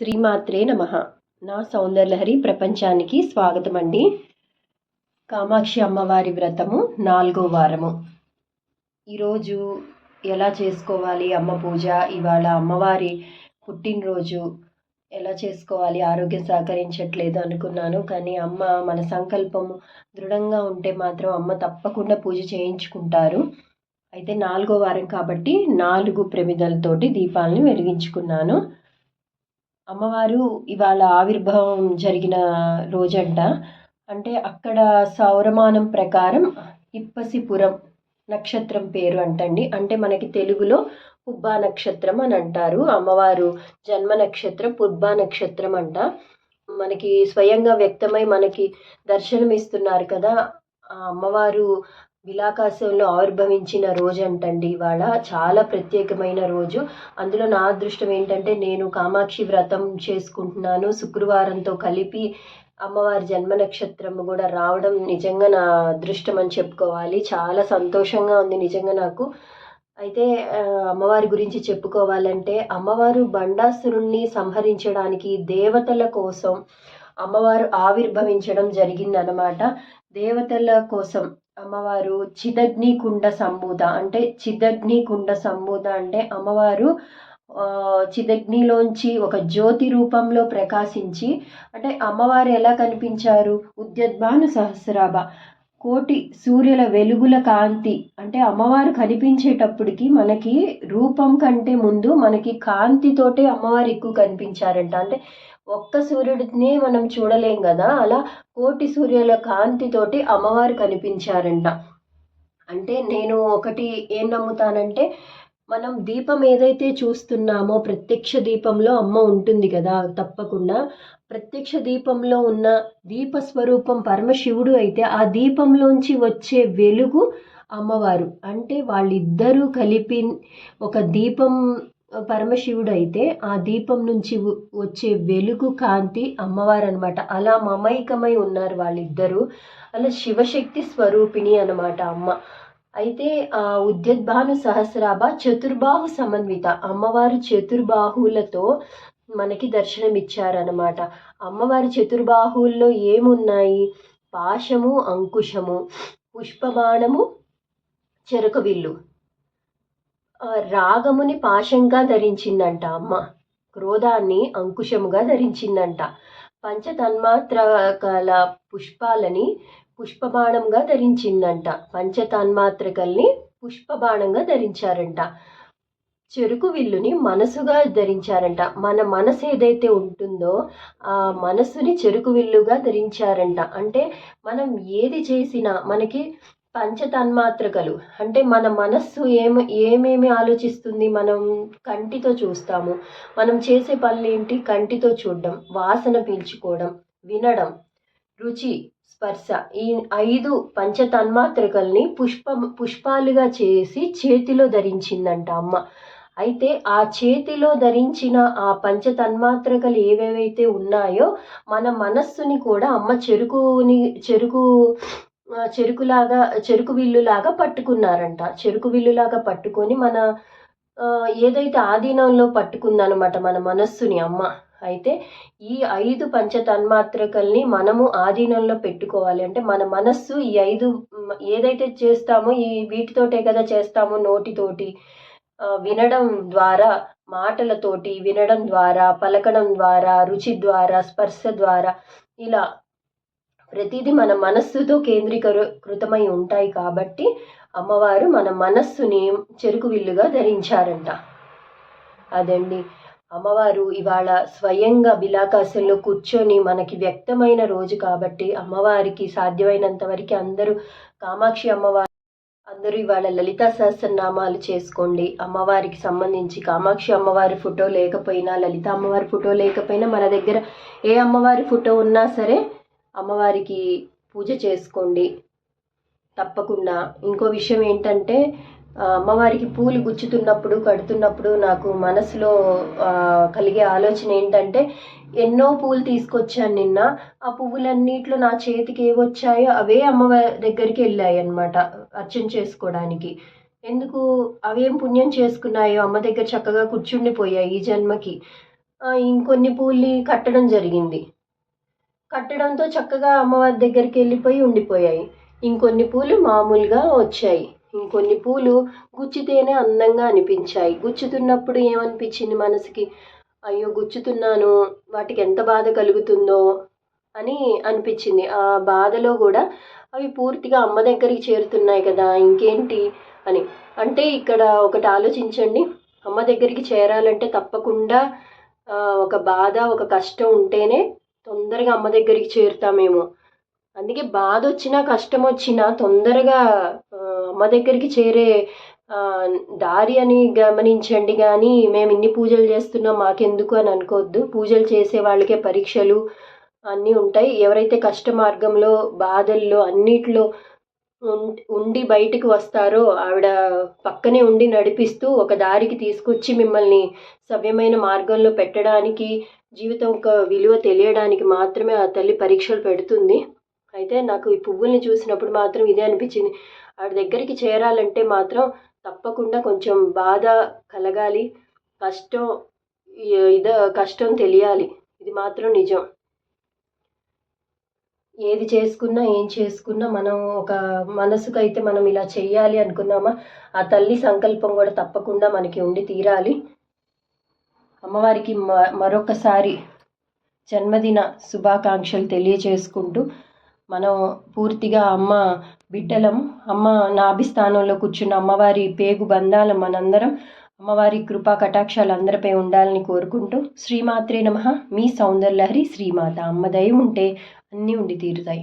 శ్రీమాత్రే నమ. నా సౌందర్యలహరి ప్రపంచానికి స్వాగతం అండి కామాక్షి అమ్మవారి వ్రతము నాలుగో వారము. ఈరోజు ఎలా చేసుకోవాలి అమ్మ పూజ? ఇవాళ అమ్మవారి పుట్టినరోజు. ఎలా చేసుకోవాలి? ఆరోగ్యం సహకరించట్లేదు అనుకున్నాను కానీ అమ్మ మన సంకల్పం దృఢంగా ఉంటే మాత్రం అమ్మ తప్పకుండా పూజ చేయించుకుంటారు. అయితే నాలుగో వారం కాబట్టి నాలుగు ప్రమిదలతోటి దీపాలను వెలిగించుకున్నాను. అమ్మవారు ఇవాళ ఆవిర్భావం జరిగిన రోజంట. అంటే అక్కడ సౌరమానం ప్రకారం ఇప్పసిపురం నక్షత్రం పేరు అంటండి. అంటే మనకి తెలుగులో పుబ్బా నక్షత్రం అని అంటారు. అమ్మవారు జన్మ నక్షత్రం పుబ్బా నక్షత్రం అంట. మనకి స్వయంగా వ్యక్తమై మనకి దర్శనం ఇస్తున్నారు కదా. ఆ అమ్మవారు విలాకాశంలో ఆవిర్భవించిన రోజు అంటండి ఇవాళ చాలా ప్రత్యేకమైన రోజు. అందులో నా అదృష్టం ఏంటంటే నేను కామాక్షి వ్రతం చేసుకుంటున్నాను. శుక్రవారంతో కలిపి అమ్మవారి జన్మ నక్షత్రం కూడా రావడం నిజంగా నా అదృష్టం అని చెప్పుకోవాలి. చాలా సంతోషంగా ఉంది నిజంగా నాకు. అయితే అమ్మవారి గురించి చెప్పుకోవాలంటే అమ్మవారు బండాసురుణ్ణి సంహరించడానికి దేవతల కోసం అమ్మవారు ఆవిర్భవించడం జరిగిందనమాట దేవతల కోసం అమ్మవారు చిదగ్ని కుండ సంబూద అంటే చిదగ్ని కుండ సంబూద అంటే అమ్మవారు చిదగ్నిలోంచి ఒక జ్యోతి రూపంలో ప్రకాశించి అంటే అమ్మవారు ఎలా కనిపించారు? ఉద్యద్భాను సహస్రాభ. కోటి సూర్యుల వెలుగుల కాంతి. అంటే అమ్మవారు కనిపించేటప్పటికి మనకి రూపం కంటే ముందు మనకి కాంతితోటే అమ్మవారు ఎక్కువ కనిపించారంట. అంటే ఒక్క సూర్యుడిని మనం చూడలేం కదా? అలా కోటి సూర్యుల కాంతితోటి అమ్మవారు కనిపించారంట. అంటే నేను ఒకటి ఏం నమ్ముతానంటే మనం దీపం ఏదైతే చూస్తున్నామో ప్రత్యక్ష దీపంలో అమ్మ ఉంటుంది కదా తప్పకుండా. ప్రత్యక్ష దీపంలో ఉన్న దీప స్వరూపం పరమశివుడు అయితే ఆ దీపంలోంచి వచ్చే వెలుగు అమ్మవారు. అంటే వాళ్ళిద్దరూ కలిపి ఒక దీపం పరమశివుడు అయితే ఆ దీపం నుంచి వచ్చే వెలుగు కాంతి అమ్మవారు అనమాట అలా మమైకమై ఉన్నారు వాళ్ళిద్దరూ. అలా శివశక్తి స్వరూపిణి అనమాట అమ్మ. అయితే ఆ ఉద్యద్భాను సహస్రాభ చతుర్బాహు సమన్విత. అమ్మవారు చతుర్బాహులతో మనకి దర్శనం ఇచ్చారనమాట అమ్మవారి చతుర్బాహుల్లో ఏమున్నాయి? పాశము అంకుశము పుష్పబాణము చెరక విల్లు. రాగముని పాశంగా ధరించిందంట అమ్మ. క్రోధాన్ని అంకుశముగా ధరించిందంట. పంచతన్మాత్రకల పుష్పాలని పుష్పబాణంగా ధరించిందంట. పంచతన్మాత్రకల్ని పుష్పబాణంగా ధరించారంట. చెరుకు విల్లుని మనసుగా ధరించారంట. మన మనసు ఏదైతే ఉంటుందో ఆ మనసుని చెరుకు విల్లుగా ధరించారంట. అంటే మనం ఏది చేసినా మనకి పంచతన్మాత్రకలు. అంటే మన మనస్సు ఏం ఏమేమి ఆలోచిస్తుంది మనం కంటితో చూస్తాము. మనం చేసే పనులు ఏంటి కంటితో చూడడం వాసన పీల్చుకోవడం వినడం రుచి స్పర్శ. ఈ ఐదు పంచతన్మాత్రకల్ని పుష్ప పుష్పాలుగా చేసి చేతిలో ధరించిందంట అమ్మ. అయితే ఆ చేతిలో ధరించిన ఆ పంచతన్మాత్రకలు ఏవేవైతే ఉన్నాయో మన మనస్సుని కూడా అమ్మ చెరుకుని చెరుకు చెరుకులాగా చెరుకు విల్లులాగా పట్టుకున్నారంట. చెరుకు విల్లులాగా పట్టుకొని మన ఏదైతే ఆధీనంలో పట్టుకుందనమాట మన మనస్సుని అమ్మ అయితే ఈ ఐదు పంచతన్మాత్రకల్ని మనము ఆధీనంలో పెట్టుకోవాలి. అంటే మన మనస్సు ఈ ఐదు ఏదైతే చేస్తామో ఈ వీటితోటే కదా చేస్తామో నోటితోటి వినడం ద్వారా మాటలతోటి వినడం ద్వారా పలకడం ద్వారా రుచి ద్వారా స్పర్శ ద్వారా ఇలా ప్రతిదీ మన మనస్సుతో కేంద్రీకృతమై ఉంటాయి కాబట్టి అమ్మవారు మన మనస్సుని చెరుకు విల్లుగా ధరించారంట. అదండి. అమ్మవారు ఇవాళ స్వయంగా బిలాకాశంలో కూర్చొని మనకి వ్యక్తమైన రోజు కాబట్టి అమ్మవారికి సాధ్యమైనంత వరకు అందరూ కామాక్షి అమ్మవారు అందరూ ఇవాళ లలితా సహస్రనామాలు చేసుకోండి. అమ్మవారికి సంబంధించి కామాక్షి అమ్మవారి ఫోటో లేకపోయినా లలిత అమ్మవారి ఫోటో లేకపోయినా మన దగ్గర ఏ అమ్మవారి ఫోటో ఉన్నా సరే అమ్మవారికి పూజ చేసుకోండి. తప్పకుండా. ఇంకో విషయం ఏంటంటే అమ్మవారికి పూలు గుచ్చుతున్నప్పుడు కడుతున్నప్పుడు నాకు మనసులో కలిగే ఆలోచన ఏంటంటే ఎన్నో పూలు తీసుకొచ్చాను నిన్న. ఆ పువ్వులన్నిట్లో నా చేతికి ఏవొచ్చాయో అవే అమ్మవారి దగ్గరికి వెళ్ళాయి అనమాట అర్చన చేసుకోవడానికి. ఎందుకు? అవేం పుణ్యం చేసుకున్నాయో అమ్మ దగ్గర చక్కగా కూర్చుండిపోయాయి ఈ జన్మకి. ఇంకొన్ని పూల్ని కట్టడం జరిగింది. కట్టడంతో చక్కగా అమ్మవారి దగ్గరికి వెళ్ళిపోయి ఉండిపోయాయి. ఇంకొన్ని పూలు మామూలుగా వచ్చాయి. ఇంకొన్ని పూలు గుచ్చితేనే అందంగా అనిపించాయి. గుచ్చుతున్నప్పుడు ఏమనిపించింది మనసుకి? అయ్యో గుచ్చుతున్నాను. వాటికి ఎంత బాధ కలుగుతుందో అని అనిపించింది. ఆ బాధలో కూడా అవి పూర్తిగా అమ్మ దగ్గరికి చేరుతున్నాయి కదా ఇంకేంటి అని. అంటే ఇక్కడ ఒకటి ఆలోచించండి. అమ్మ దగ్గరికి చేరాలంటే తప్పకుండా ఒక బాధ ఒక కష్టం ఉంటేనే తొందరగా అమ్మ దగ్గరికి చేరుతామేమో. అందుకే బాధ వచ్చినా కష్టం వచ్చినా తొందరగా అమ్మ దగ్గరికి చేరే దారి అని గమనించండి కానీ మేము ఇన్ని పూజలు చేస్తున్నాం మాకెందుకు అని అనుకోవద్దు పూజలు చేసే వాళ్ళకే పరీక్షలు అన్నీ ఉంటాయి. ఎవరైతే కష్ట మార్గంలో బాధల్లో అన్నిట్లో ఉం- ఉండి బయటికి వస్తారో ఆవిడ పక్కనే ఉండి నడిపిస్తూ ఒక దారికి తీసుకొచ్చి మిమ్మల్ని సవ్యమైన మార్గంలో పెట్టడానికి జీవితం ఒక విలువ తెలియడానికి మాత్రమే ఆ తల్లి పరీక్షలు పెడుతుంది. అయితే నాకు ఈ పువ్వుల్ని చూసినప్పుడు మాత్రం ఇదే అనిపించింది. ఆడి దగ్గరికి చేరాలంటే మాత్రం తప్పకుండా కొంచెం బాధ కలగాలి. కష్టం ఇద కష్టం తెలియాలి. ఇది మాత్రం నిజం. ఏది చేసుకున్నా ఏం చేసుకున్నా మనం ఒక మనసుకైతే మనం ఇలా చేయాలి అనుకున్నామా? ఆ తల్లి సంకల్పం కూడా తప్పకుండా మనకి ఉండి తీరాలి. అమ్మవారికి మ మరొకసారి జన్మదిన శుభాకాంక్షలు తెలియచేసుకుంటూ మనం పూర్తిగా అమ్మ బిడ్డలం అమ్మ నాభి స్థానంలో కూర్చున్న అమ్మవారి పేగు బంధాల మనందరం అమ్మవారి కృపా కటాక్షాలు అందరిపై ఉండాలని కోరుకుంటూ శ్రీమాత్రే నమ. మీ సౌందర్యలహరి శ్రీమాత అమ్మ దయ ఉంటే అన్నీ ఉండి తీరుతాయి.